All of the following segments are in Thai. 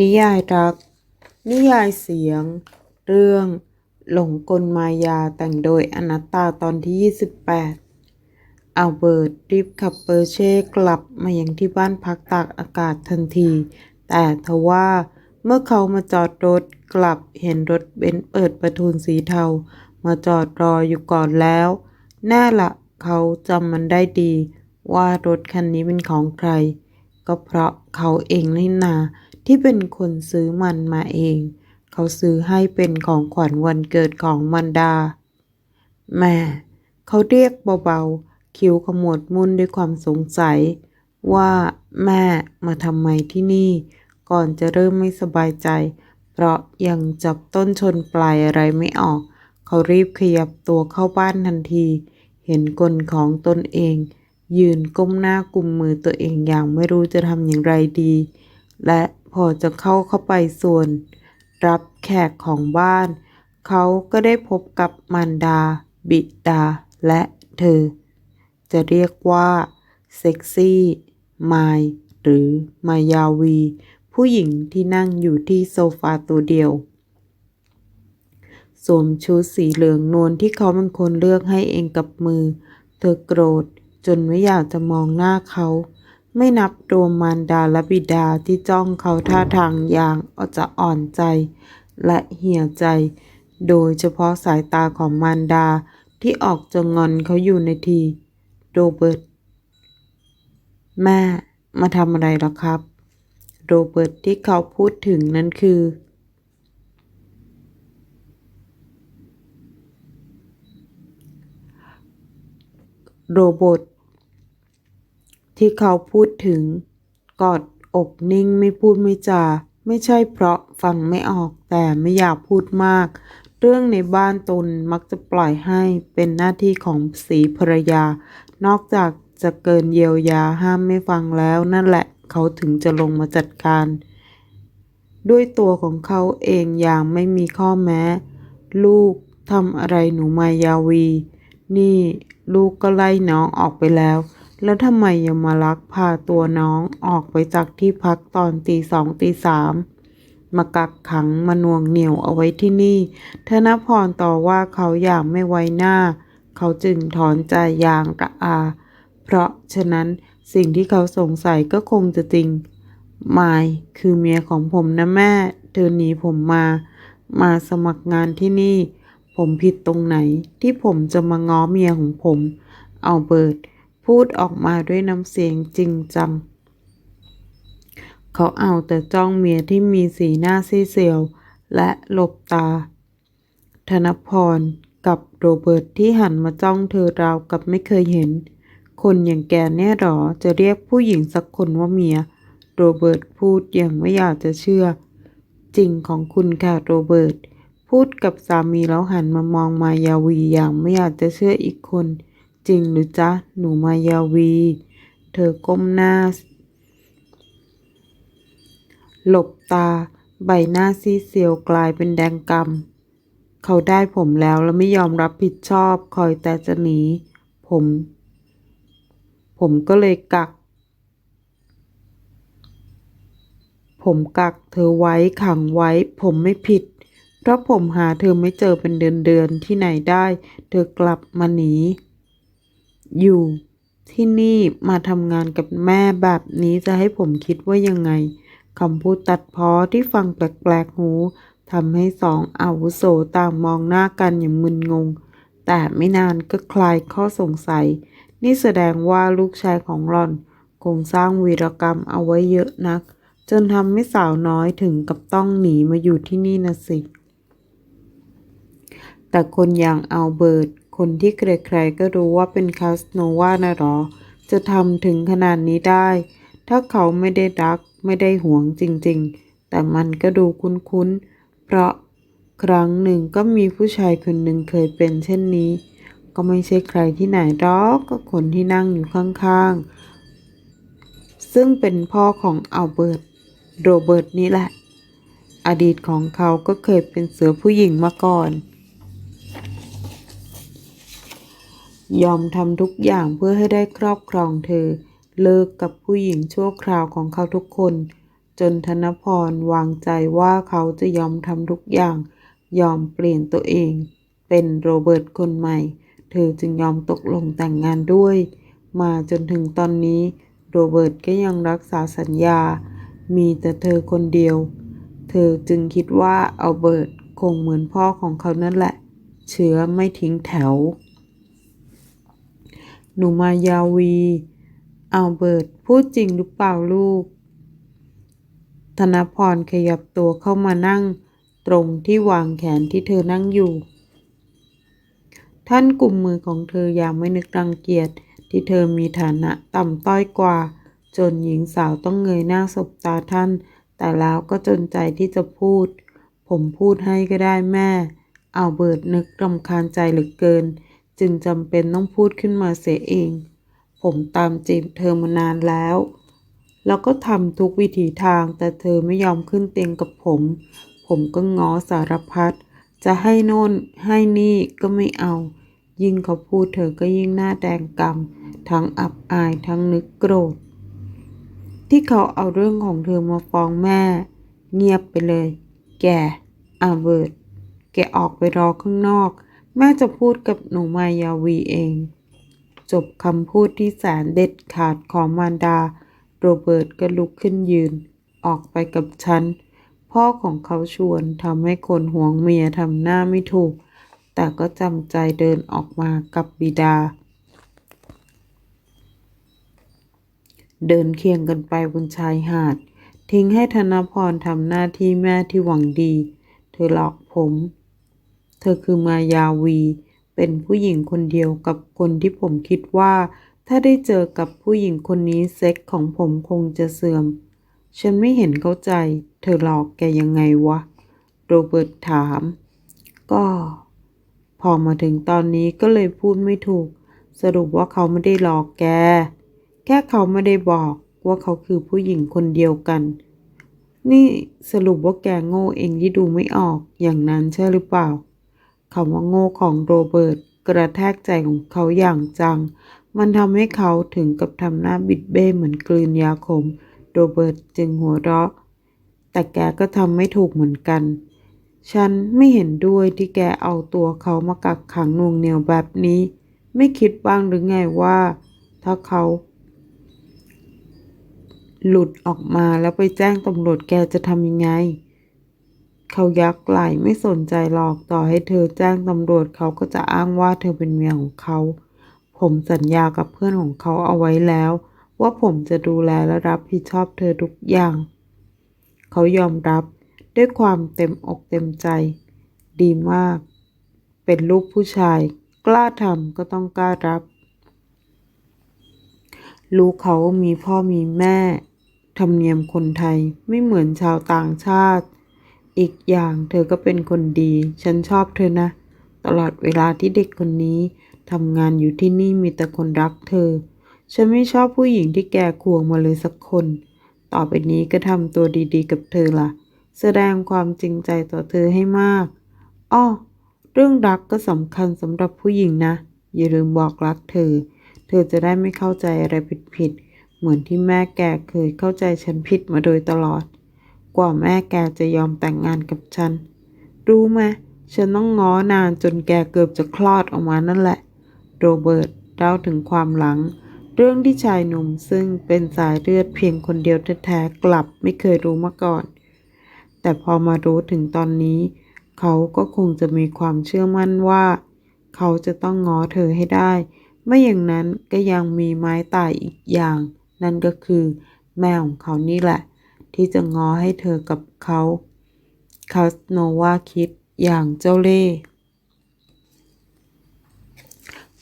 นิยายรัก นิยายเสียง เรื่อง หลงกลมายาแต่งโดยอนัตตาตอนที่ 28 อัลเบิร์ตรีบขับเปอร์เช่กลับมายังที่บ้านพักตากอากาศทันที แต่ทว่าเมื่อเขามาจอดรถกลับเห็นรถเบนซ์เปิดประทุนสีเทา มาจอดรออยู่ก่อนแล้ว แน่ละเขาจำมันได้ดี ว่ารถคันนี้เป็นของใคร ก็เพราะเขาเองนี่นา ที่เป็นคนซื้อมันมาเอง เขาซื้อให้เป็นของขวัญวันเกิดของมันดา แม่เขาเรียกเบาๆ คิ้วขมวดมุ่นด้วยความสงสัย ว่าแม่มาทำไมที่นี่ ก่อนจะเริ่มไม่สบายใจ เพราะยังจับต้นชนปลายอะไรไม่ออก เขารีบขยับตัวเข้าบ้านทันที เห็นกลของตนเอง ยืนก้มหน้ากุมมือตัวเองอย่างไม่รู้จะทำอย่างไรดี และ พอจะเข้าเข้าไปส่วน รับแขกของบ้าน เขาก็ได้พบกับมารดา บิดา และเธอ จะเรียกว่าเซ็กซี่มายหรือมายาวี ผู้หญิงที่นั่งอยู่ที่โซฟาตัวเดียว สวมชุดสีเหลืองนวลที่เขาเป็นคนเลือกให้เองกับมือ เธอโกรธจนไม่อยากจะมองหน้าเขา ไม่นับรวมมารดาและบิดาที่จ้องเขาท่าทางอย่างอาจจะอ่อนใจ และเหี่ยใจ โดยเฉพาะสายตาของมารดาที่ออกจะงอนเขาอยู่ในที โรเบิร์ต แม่ มาทำอะไรหรอครับ โรเบิร์ตที่เขาพูดถึงนั้นคือ โรบอท ที่เขาพูดถึง กอดอกนิ่งไม่พูดไม่จา ไม่ใช่เพราะฟังไม่ออกแต่ไม่อยากพูดมาก เรื่องในบ้านตนมักจะปล่อยให้เป็นหน้าที่ของสีภรรยา นอกจากจะเกินเยียวยาห้ามไม่ฟังแล้วนั่นแหละเขาถึงจะลงมาจัดการ ด้วยตัวของเขาเองอย่างไม่มีข้อแม้ ลูกทำอะไรหนูมายาวี นี่ลูกก็ไล่น้องออกไปแล้ว แล้วทำไมยังมาลักพาตัวน้องออกไปจากที่พักตอนตีสองตีสามมากักขังมาน่วงเหนียวเอาไว้ที่นี่ ธนพรต่อว่าเขาอย่างไม่ไว้หน้า เขาจึงถอนใจอย่างกระอา เพราะฉะนั้นสิ่งที่เขาสงสัยก็คงจะจริงมายคือเมียของผมนะแม่ เธอหนีผมมา มาสมัครงานที่นี่ ผมผิดตรงไหนที่ผมจะมาง้อเมียของผม เอาเบิร์ต พูดออกมาด้วยน้ำเสียงจริงจัง เขาเอาแต่จ้องเมียที่มีสีหน้าซีเซียว และหลบตา ธนพรกับโรเบิร์ตที่หันมาจ้องเธอราวกับไม่เคยเห็น คนอย่างแกเนี่ยหรอจะเรียกผู้หญิงสักคนว่าเมีย โรเบิร์ตพูดอย่างไม่อยากจะเชื่อ จริงของคุณค่ะโรเบิร์ตพูดกับสามีแล้วหันมามองมายาวีอย่างไม่อยากจะเชื่ออีกคน จริงหรือจ๊ะ หนูมายาวี เธอก้มหน้า หลบตา ใบหน้าซีเซียวกลายเป็นแดงกำเขาได้ผมแล้วแล้วไม่ยอมรับผิดชอบ คอยแต่จะหนี ผม ผมก็เลยกัก ผมกักเธอไว้ขังไว้ ผมไม่ผิดเพราะผมหาเธอไม่เจอเป็นเดือนเดือนๆที่ไหนได้ เธอกลับมาหนี อยู่ที่นี่มาทำงานกับแม่แบบนี้จะให้ผมคิดว่ายังไงคำพูดตัดพ้อที่ฟังแปลกๆหูทำให้สองอาวุโสต่างมองหน้ากันอย่างมึนงง แต่ไม่นานก็คลายข้อสงสัย นี่แสดงว่าลูกชายของหลอน คงสร้างวีรกรรมเอาไว้เยอะนัก จนทำให้สาวน้อยถึงกับต้องหนีมาอยู่ที่นี่นะสิ แต่คนอย่างอัลเบิร์ต คนที่ใครๆก็รู้ว่าเป็นคาสโนวานะหรอ จะทำถึงขนาดนี้ได้ ถ้าเขาไม่ได้รักไม่ได้หวงจริงๆ แต่มันก็ดูคุ้นๆ เพราะครั้งหนึ่งก็มีผู้ชายคนหนึ่งเคยเป็นเช่นนี้ ก็ไม่ใช่ใครที่ไหนหรอกก็คนที่นั่งอยู่ข้างๆ ซึ่งเป็นพ่อของอัลเบิร์ตโรเบิร์ตนี่แหละ อดีตของเขาก็เคยเป็นเสือผู้หญิงมาก่อน ยอมทำทุกอย่างเพื่อให้ได้ครอบครองเธอ เลิกกับผู้หญิงชั่วคราวของเขาทุกคน จนธนพรวางใจว่าเขาจะยอมทำทุกอย่าง ยอมเปลี่ยนตัวเอง เป็นโรเบิร์ตคนใหม่ เธอจึงยอมตกลงแต่งงานด้วย มาจนถึงตอนนี้ โรเบิร์ตก็ยังรักษาสัญญา มีแต่เธอคนเดียว เธอจึงคิดว่าอัลเบิร์ตคงเหมือนพ่อของเขานั่นแหละ เชื้อไม่ทิ้งแถว หนูมายาวีอัลเบิร์ตพูดจริงหรือเปล่าลูก ธนพรขยับตัวเข้ามานั่ง ตรงที่วางแขนที่เธอนั่งอยู่ ท่านกลุ่มมือของเธออย่างไม่นึกรังเกียจที่เธอมีฐานะต่ำต้อยกว่า จนหญิงสาวต้องเงยหน้าสบตาท่าน แต่แล้วก็จนใจที่จะพูด ผมพูดให้ก็ได้แม่อัลเบิร์ตนึกรำคาญใจเหลือเกิน จึงจำเป็นต้องพูดขึ้นมาเสียเอง ผมตามจีบเธอมานานแล้ว แล้วก็ทำทุกวิถีทางแต่เธอไม่ยอมขึ้นเตียงกับผม ผมก็ง้อสารพัดจะให้โน่นให้นี่ก็ไม่เอา ยิ่งเขาพูดเธอก็ยิ่งหน้าแดงกำทั้งอับอายทั้งนึกโกรธ ที่เขาเอาเรื่องของเธอมาฟ้องแม่ เงียบไปเลย แกอาเบิร์ตแกออกไปรอข้างนอก แม่จะพูดกับหนูมายาวีเอง จบคำพูดที่แสนเด็ดขาดของมารดา โรเบิร์ตก็ลุกขึ้นยืน ออกไปกับฉัน พ่อของเขาชวนทำให้คนห่วงเมียทำหน้าไม่ถูก แต่ก็จำใจเดินออกมากับบิดา เดินเคียงกันไปบนชายหาด ทิ้งให้ธนพรทำหน้าที่แม่ที่หวังดี เธอหลอกผม เธอคือมายาวี เป็นผู้หญิงคนเดียวกับคนที่ผมคิดว่า ถ้าได้เจอกับผู้หญิงคนนี้เซ็กของผมคงจะเสื่อม ฉันไม่เห็นเข้าใจ เธอหลอกแกยังไงวะ โรเบิร์ตถาม ก็ พอมาถึงตอนนี้ก็เลยพูดไม่ถูก สรุปว่าเขาไม่ได้หลอกแก แค่เขาไม่ได้บอกว่าเขาคือผู้หญิงคนเดียวกัน นี่สรุปว่าแกโง่เองที่ดูไม่ออกอย่างนั้นใช่หรือเปล่า คำว่าโง่ของโรเบิร์ตกระแทกใจของเขาอย่างจัง มันทำให้เขาถึงกับทำหน้าบิดเบ้เหมือนกลืนยาขม โรเบิร์ตจึงหัวเราะ แต่แกก็ทำไม่ถูกเหมือนกัน ฉันไม่เห็นด้วยที่แกเอาตัวเขามากักขังน่วงเหนียวแบบนี้ ไม่คิดบ้างหรือไงว่า ถ้าเขา หลุดออกมาแล้วไปแจ้งตำรวจแกจะทำยังไง เขายักไหล่ไม่สนใจหรอกต่อให้เธอแจ้งตำรวจเขาก็จะอ้างว่าเธอเป็นเมียของเขา ผมสัญญากับเพื่อนของเขาเอาไว้แล้ว ว่าผมจะดูแลและรับผิดชอบเธอทุกอย่าง เขายอมรับด้วยความเต็มอกเต็มใจ ดีมาก เป็นลูกผู้ชาย กล้าทำก็ต้องกล้ารับ ลูกเขามีพ่อมีแม่ธรรมเนียมคนไทยไม่เหมือนชาวต่างชาติ อีกอย่างเธอก็เป็นคนดี ฉันชอบเธอนะ ตลอดเวลาที่เด็กคนนี้ทำงานอยู่ที่นี่มีแต่คนรักเธอ ฉันไม่ชอบผู้หญิงที่แกควงมาเลยสักคน ต่อไปนี้ก็ทำตัวดีๆ กับเธอล่ะ แสดงความจริงใจต่อเธอให้มาก อ้อ เรื่องรักก็สำคัญสำหรับผู้หญิงนะ อย่าลืมบอกรักเธอ เธอจะได้ไม่เข้าใจอะไรผิดๆ เหมือนที่แม่แกเคยเข้าใจฉันผิดมาโดยตลอด กว่าแม่แกจะยอมแต่งงานกับฉัน รู้ไหมฉันต้องง้อนานจนแกเกือบจะคลอดออกมานั่นแหละ โรเบิร์ตเล่าถึงความหลัง เรื่องที่ชายหนุ่มซึ่งเป็นสายเลือดเพียงคนเดียวแท้ๆกลับไม่เคยรู้มาก่อน แต่พอมารู้ถึงตอนนี้ เขาก็คงจะมีความเชื่อมั่นว่า เขาจะต้องง้อเธอให้ได้ ไม่อย่างนั้นก็ยังมีไม้ตายอีกอย่าง นั่นก็คือ แม่ของเขานี่แหละ ที่จะง้อให้เธอกับเขาคาสโนวาคิดอย่างเจ้าเล่ห์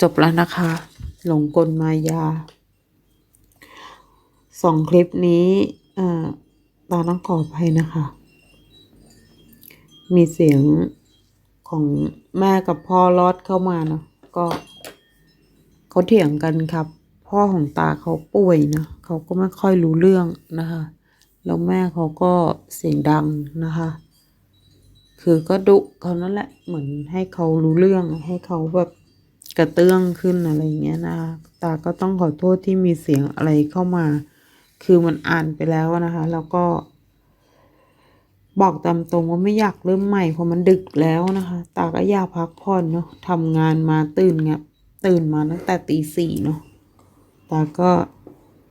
จบแล้วนะคะ หลงกลมายาสองคลิปนี้เอ่อตาต้องขออภัยนะคะ มีเสียงของแม่กับพ่อลอดเข้ามาเนาะก็เขาเถียงกันครับ พ่อของตาเขาป่วยนะเขาก็ไม่ค่อยรู้เรื่องนะคะ แล้วแม่เขาก็เสียงดังนะคะ คือก็ดุเขานั่นแหละ เหมือนให้เขารู้เรื่อง ให้เขาแบบกระเตื้องขึ้นอะไรอย่างเงี้ยนะคะ ตาก็ต้องขอโทษที่มีเสียงอะไรเข้ามา คือมันอ่านไปแล้วนะคะ แล้วก็ บอกตามตรงว่าไม่อยากเริ่มใหม่เพราะมันดึกแล้วนะคะ ตาก็อยากพักผ่อนเนาะทำงานมาตื่นเงี้ยตื่นมาตั้งแต่ตีสี่เนาะตาก็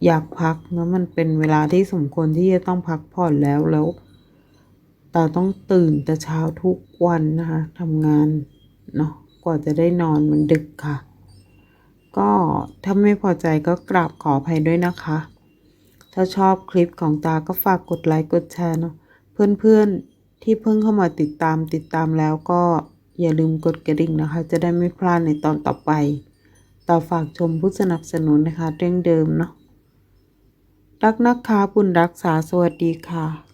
อยากพักเนาะมันเป็นเวลาที่สมควรที่จะต้องพักผ่อนแล้วแล้วตาต้องตื่นแต่เช้าทุกวันนะคะทำงานเนาะกว่าจะได้นอนมันดึกค่ะ ก็ถ้าไม่พอใจก็กราบขออภัยด้วยนะคะ ถ้าชอบคลิปของตาก็ฝากกดไลค์กดแชร์เนาะเพื่อนๆที่เพิ่งเข้ามาติดตามติดตามแล้วก็อย่าลืมกดกระดิ่งนะคะ จะได้ไม่พลาดในตอนต่อไป ต่อฝากชมผู้สนับสนุนนะคะเรื่องเดิมเนาะ รักนักคาบุญรักษาสวัสดีค่ะ